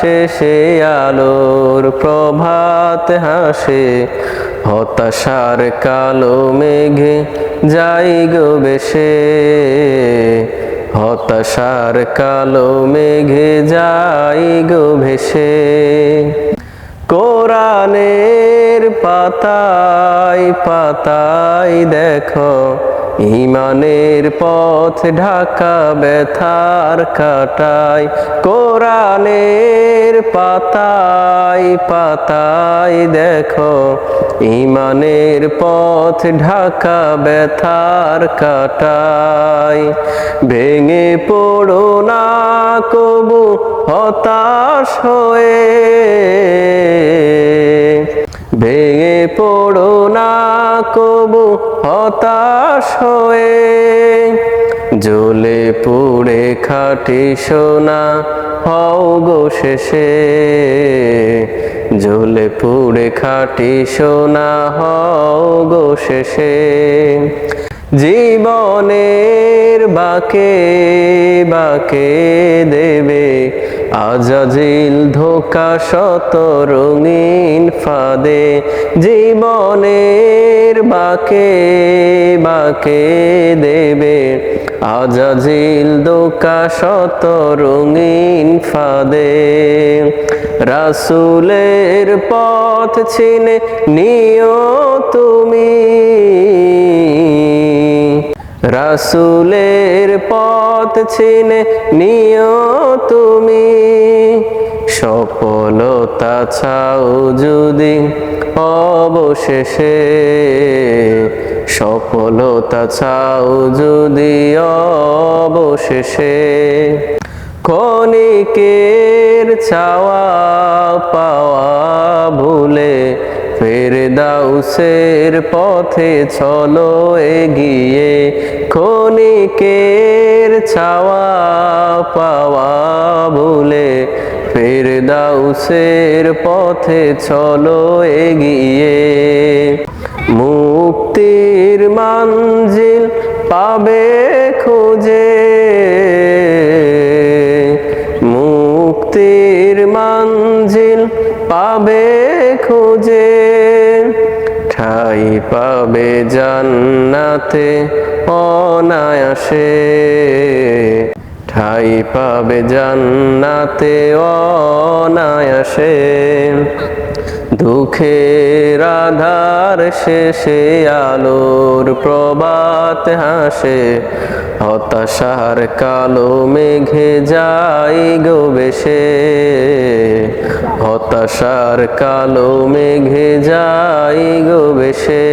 শেষে আলোর প্রভাত হাসে। হতাশার কালো মেঘে যাই গো বেশে। হতাশার কালো মেঘে যাই গো ভেসে। কোরআনের পাতায় পাতায় দেখো ইমানের পথ ঢাকা ব্যথার কাটায় কোরআনের পাতায় পাতায় দেখো। ইমানের পথ ঢাকা ব্যথার কাটায় ভেঙে পড়ো না কবু হতাশ হয়ে। ভেঙে পড়ো না কবু হতাশ হয়ে জ্বলে পুড়ে খাটি সোনা, হও গো শেষে। জ্বলে পুড়ে খাটি সোনা, হও গো শেষে। জীবনের বাকে বাকে দেবে আজাজিল ধোকা শত রঙিন ফাদে, জীবনের বাকে বাকে দেবে। আজাজিল দোকা শত রঙিন ফাদে, রাসুলের পথ ছিনে নিও তুমি। রাসুলের পথ ছিনে নিও তুমি। সফলতা ছাও যদি অবশেষে। সফলতা ছাও যদি অবশেষে। ক্ষণিকের চাওয়া পাওয়া ভুলে ফের দাউসের পথে চলো এগিয়ে। ক্ষণিকের ছাওয়া পাওয়া ভুলে ফের দাউসের পথে চলো এগিয়ে। মুক্তির মঞ্জিল পাবে খুঁজে। মুক্তির মঞ্জিল পাবে খুঁজে। ঠাই পাবে জান্নাতে অনায়াসে ঠাই পাবে জান্নাতে অনায়াসে। দুঃখের আধার শেষে আলোর প্রবাত হাসে, হতাশার কালো মেঘে যাই গো বেশে। হতাশার কালো মেঘে যাই গো বেশে।